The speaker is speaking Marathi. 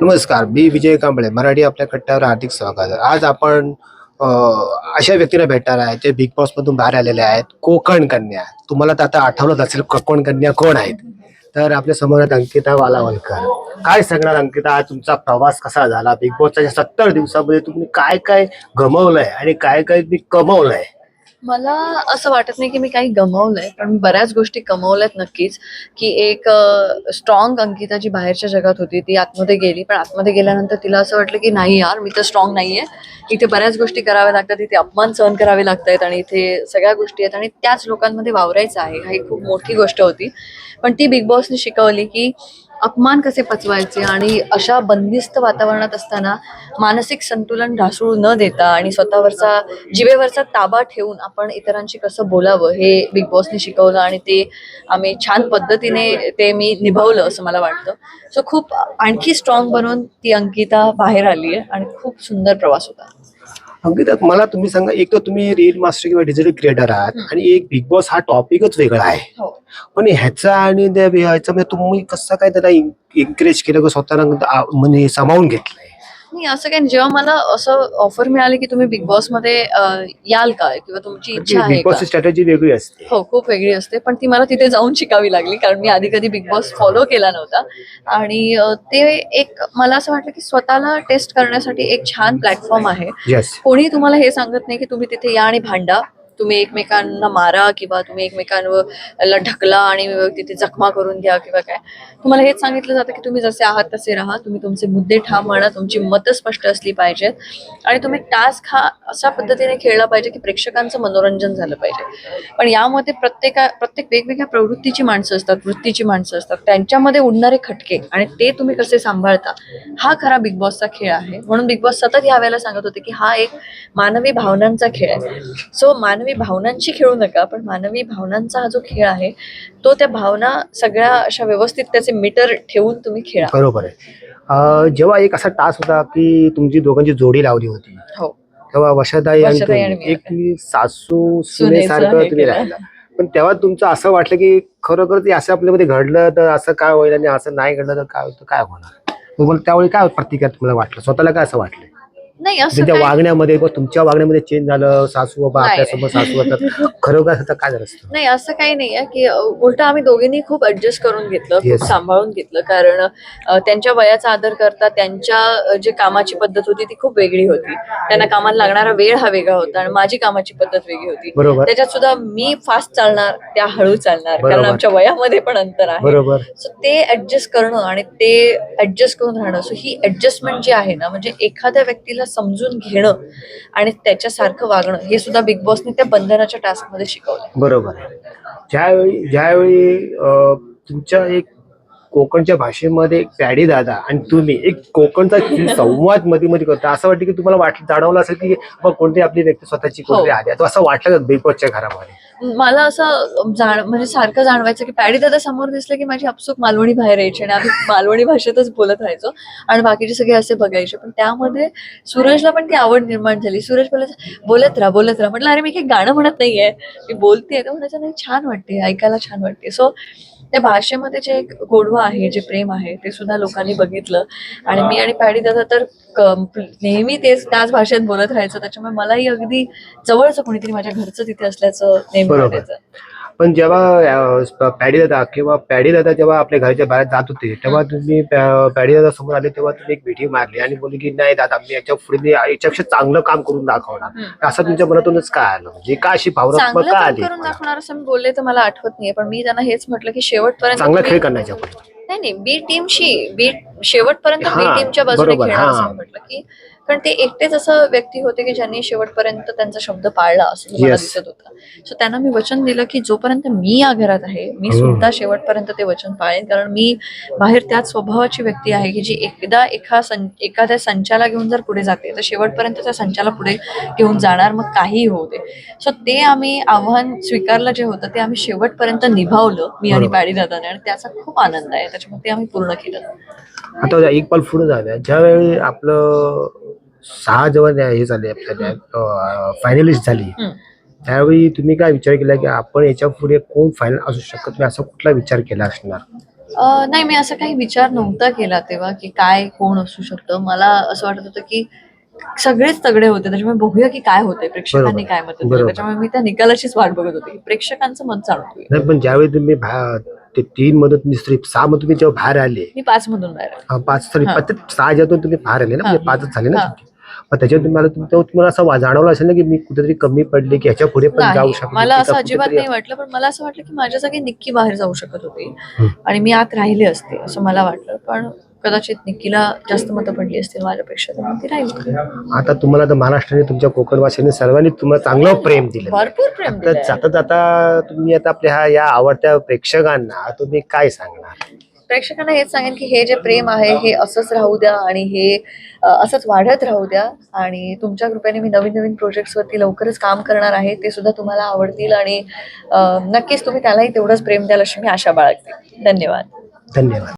नमस्कार मी विजय कांबळे मराठी आपल्या कट्ट्यावर हार्दिक स्वागत. आज आपण अशा व्यक्तीला भेटणार आहे जे बिग बॉस मधून बाहेर आलेले आहेत. कोकण कन्या. तुम्हाला तर आता आठवलंच असेल कोकण कन्या कोण आहेत? तर आपल्यासमोर आहेत अंकिता वालावलकर. काय सांगणार अंकिता आज तुमचा प्रवास कसा झाला? बिग बॉसच्या सत्तर दिवसामध्ये तुम्ही काय काय गमवलंय आणि काय काय तुम्ही कमवलंय? मला असं वाटत नाही की मी काही गमावलंय पण बऱ्याच गोष्टी कमवल्यात नक्कीच की एक स्ट्रॉंग अंकिता जी बाहेरच्या जगात होती ती आतमध्ये गेली पण आतमध्ये गेल्यानंतर तिला असं वाटलं की नाही यार मी तर स्ट्रॉंग नाहीये. इथे बऱ्याच गोष्टी कराव्या लागतात इथे अपमान सहन करावे लागतात आणि इथे सगळ्या गोष्टी आहेत आणि त्याच लोकांमध्ये वावरायचं आहे ही खूप मोठी गोष्ट होती. पण ती बिग बॉसने शिकवली की अपमान कसे पचवायचे आणि अशा बंदिस्त वातावरणात असताना मानसिक संतुलन ढासळू न देता आणि स्वतःवरचा जिवेवरचा ताबा ठेवून आपण इतरांशी कसं बोलावं हे बिग बॉसने शिकवलं आणि ते आम्ही छान पद्धतीने ते मी निभावलं असं मला वाटतं. सो खूप आणखी स्ट्रॉंग बनवून ती अंकिता बाहेर आली आहे आणि खूप सुंदर प्रवास होता. अंकिता मला तुम्ही सांगा एक तर तुम्ही रील मास्टर किंवा डिजिटल क्रिएटर आहात आणि एक बिग बॉस हा टॉपिकच वेगळा आहे. हो. पण ह्याचा आणि त्या ह्याच्यामध्ये तुम्ही कसं काय त्याला एनकरेज केलं का स्वतःला म्हणजे सामावून घेतलंय? नाही असं काही नाही. जेव्हा मला असं ऑफर मिळाली की तुम्ही बिग बॉसमध्ये अं, याल का? किंवा तुमची इच्छा आहे बिग का? बॉसची स्ट्रॅटेजी वेगळी असते. हो खूप वेगळी असते. पण ती मला तिथे जाऊन शिकावी लागली कारण मी आधी कधी बिग बॉस फॉलो केला नव्हता. आणि अ, ते एक मला असं वाटलं की स्वतःला टेस्ट करण्यासाठी एक छान प्लॅटफॉर्म आहे. येस कोणी तुम्हाला हे सांगत नाही की तुम्ही तिथे या आणि भांडा. तुम्ही एकमेकांना मारा किंवा तुम्ही एकमेकांवर ढकला आणि तिथे जखमा करून घ्या किंवा काय. तुम्हाला हेच सांगितलं जातं की तुम्ही जसे आहात तसे राहा. तुम्ही तुमचे मुद्दे ठाम म्हणा तुमची मतं स्पष्ट असली पाहिजेत. आणि तुम्ही टास्क हा अशा पद्धतीने खेळला पाहिजे की प्रेक्षकांचं मनोरंजन झालं पाहिजे. पण यामध्ये प्रत्येका प्रत्येक वेगवेगळ्या प्रवृत्तीची माणसं असतात वृत्तीची माणसं असतात. त्यांच्यामध्ये उडणारे खटके आणि ते तुम्ही कसे सांभाळता हा खरा बिग बॉसचा खेळ आहे. म्हणून बिग बॉस सतत या वेळेला सांगत होते की हा एक मानवी भावनांचा खेळ आहे. सो मानवी भावनांशी खेळू नका पण मानवी भावनांचा हा जो खेळ आहे तो त्या भावना सगळ्या अशा व्यवस्थित त्याचे मीटर ठेवून तुम्ही खेळा. बरोबर आहे. जेव्हा एक असा टास्क होता की तुमची दोघांची जोडी लावली होती हो. तेव्हा वशाताई आणि आणि तुम्ही मी. एक तुम्ही सासू सुनेसारखं तुम्ही. राहिला. पण तेव्हा तुमचं असं वाटलं की खरोखर ते असं आपल्यामध्ये घडलं तर असं काय होईल आणि असं नाही घडलं तर काय होतं काय होणार? त्यावेळी काय प्रतिक्रिया तुम्हाला वाटलं? स्वतःला काय असं वाटलं नाही असं त्याच्या काही- वागण्यामध्ये किंवा तुमच्या वागण्यामध्ये चेंज झालं सासू बाबा नाही. सासू होतात खरोखर असं काय झालं असतं? नाही असं काही नाहीये की उलट आम्ही दोघींनी खूप ऍडजस्ट करून घेतलं Yes. खूप सांभाळून घेतलं. कारण अ, त्यांच्या वयाचा आदर करता त्यांच्या अ, जे कामाची पद्धत होती ती खूप वेगळी होती. त्यांना कामाला लागणारा वेळ हा वेगळा होता आणि माझी कामाची पद्धत वेगळी होती. बरोबर. त्याच्यात सुद्धा मी फास्ट चालणार त्या हळू चालणार कारण बरोबर. आमच्या वयामध्ये पण अंतर आहे. बरोबर. सो ते ऍडजस्ट करणं आणि ते ऍडजस्ट करून राहणं सो ही ऍडजस्टमेंट जी आहे ना म्हणजे एखाद्या व्यक्तीला समजून घेणं आणि त्याच्यासारखं वागणं हे सुद्धा बिग बॉसने त्या बंधनाच्या टास्कमध्ये शिकवलं बरोबर ज्यावेळी ज्यावेळी तुमच्या एक कोकणच्या भाषेमध्ये पॅडी दादा आणि तुम्ही एक कोकणचा संवादमध्ये मध्ये करता असं वाटतं की तुम्हाला वाट जाणवलं असेल की कोणती आपली व्यक्ती स्वतःची कोणतरी हो. आली असं वाटलं बिग बॉसच्या घरामध्ये? मला असं जाण म्हणजे सारखं जाणवायचं की पॅडी दादा समोर दिसले की माझी अपसूक मालवणी बाहेर यायची आणि आम्ही मालवणी भाषेतच बोलत राहायचो. आणि बाकीचे सगळे असे बघायचे. पण त्यामध्ये सूरजला पण ती आवड निर्माण झाली. सूरज बोलायचं बोलत राहा बोलत राहा. म्हटलं अरे मी काही गाणं म्हणत नाहीये. मी बोलते तर म्हणायचं नाही छान वाटते ऐकायला छान वाटते सो त्या भाषेमध्ये जे एक गोडवा आहे जे प्रेम आहे ते सुद्धा लोकांनी बघितलं. आणि मी आणि पॅडी दादा तर नेहमी तेच त्याच भाषेत बोलत राहायचं. त्याच्यामुळे मलाही अगदी जवळचं कोणीतरी माझ्या घरचं तिथे असल्याचं नेहमी. वाटायचं पण जेव्हा अं, पॅडी दादा किंवा पॅडी दादा जेव्हा आपल्या घराच्या बाहेर जात होते तेव्हा तुम्ही पॅ- पॅडी दादा समोर आले तेव्हा तुम्ही एक भेटी मारली आणि बोलली की नाही दादा मी याच्यापुढे मी याच्यापेक्षा चांगलं काम करून दाखवणार. असं तुमच्या मनातूनच काय आलं? म्हणजे का अशी भावनात्मक का आली? करून दाखवणार असं मी बोलले तर मला आठवत नाहीये पण मी त्यांना हेच म्हटलं की शेवटपर्यंत चांगला खेळ करण्याच्या नाही नाही बी टीमशी बी शेवटपर्यंत बी टीमच्या बाजूने खेळणार म्हटलं की कारण ते एकटेच असं व्यक्ती होते की ज्यांनी शेवटपर्यंत त्यांचा शब्द पाळला असं मला Yes. दिसत होतं. सो त्यांना मी वचन दिलं की जोपर्यंत मी या घरात आहे मी हम्म. सुद्धा शेवटपर्यंत ते वचन पाळेन. कारण मी बाहेर त्याच स्वभावाची व्यक्ती आहे की जी एकदा एका सं एखाद्या संचाला घेऊन जर पुढे जाते तर शेवटपर्यंत त्या संचाला पुढे घेऊन जाणार मग काहीही होऊ दे सो ते आम्ही आव्हान स्वीकारलं जे होतं ते आम्ही शेवटपर्यंत निभावलं मी आणि बरोबर. पॅडी दादाने. आणि त्याचा खूप आनंद आहे. त्याच्यामुळे ते आम्ही पूर्ण केलं. आता एक पाल पुढे जाऊया. ज्यावेळी आपलं सहा जेव्हा हे झाले फायनलिस्ट झाली. त्यावेळी तुम्ही काय विचार केला की आपण याच्यापुढे कोण फायनल असू शकत नाही असा कुठला विचार केला असणार नाही मी असं काही विचार नव्हता केला तेव्हा की काय कोण असू शकतं मला असं वाटत होतं की सगळेच तगडे होते त्याच्यामुळे बघूया की काय होतंय प्रेक्षकांनी. काय मत. त्याच्यामुळे मी त्या निकालाचीच वाट बघत होते प्रेक्षकांचं मत जाणून पण ज्यावेळी तुम्ही ते तीन मधून तुम्ही स्त्री सहा मधून तुम्ही जेव्हा बाहेर आले मी पाच मधून बाहेर पाच सॉरी. सहा ज्यातून तुम्ही बाहेर आले ना म्हणजे. पाचच झाले ना. मग त्याच्यात तुम्हाला तुम्हाला असं जाणवलं असेल ना की मी कुठेतरी कमी पडले की ह्याच्या पुढे पण जाऊ शकतो मला असं अजिबात नाही वाटलं पण मला असं वाटलं की माझ्या जागी निक्की बाहेर जाऊ शकत होती. आणि मी आत राहिले असते असं मला वाटलं. पण कदाचित निक्कीला जास्त मतं पडली असतील माझ्यापेक्षा तर ती राहिली. आता तुम्हाला तर महाराष्ट्राने तुमच्या कोकण वासियांनी सर्वांनी तुम्हाला चांगलं प्रेम दिलं. भरपूर प्रेम. जाता जाता तुम्ही आता आपल्या ह्या या आवडत्या प्रेक्षकांना तुम्ही काय सांगणार? प्रेक्षकांना हेच सांगेन की हे जे प्रेम आहे हे असंच राहू द्या आणि हे असंच वाढत राहू द्या. आणि तुमच्या कृपेने मी नवीन नवीन प्रोजेक्ट्सवरती लवकरच काम करणार आहे ते सुद्धा तुम्हाला आवडतील आणि नक्कीच तुम्ही त्यालाही तेवढंच प्रेम द्याल अशी मी आशा बाळगते. धन्यवाद. धन्यवाद.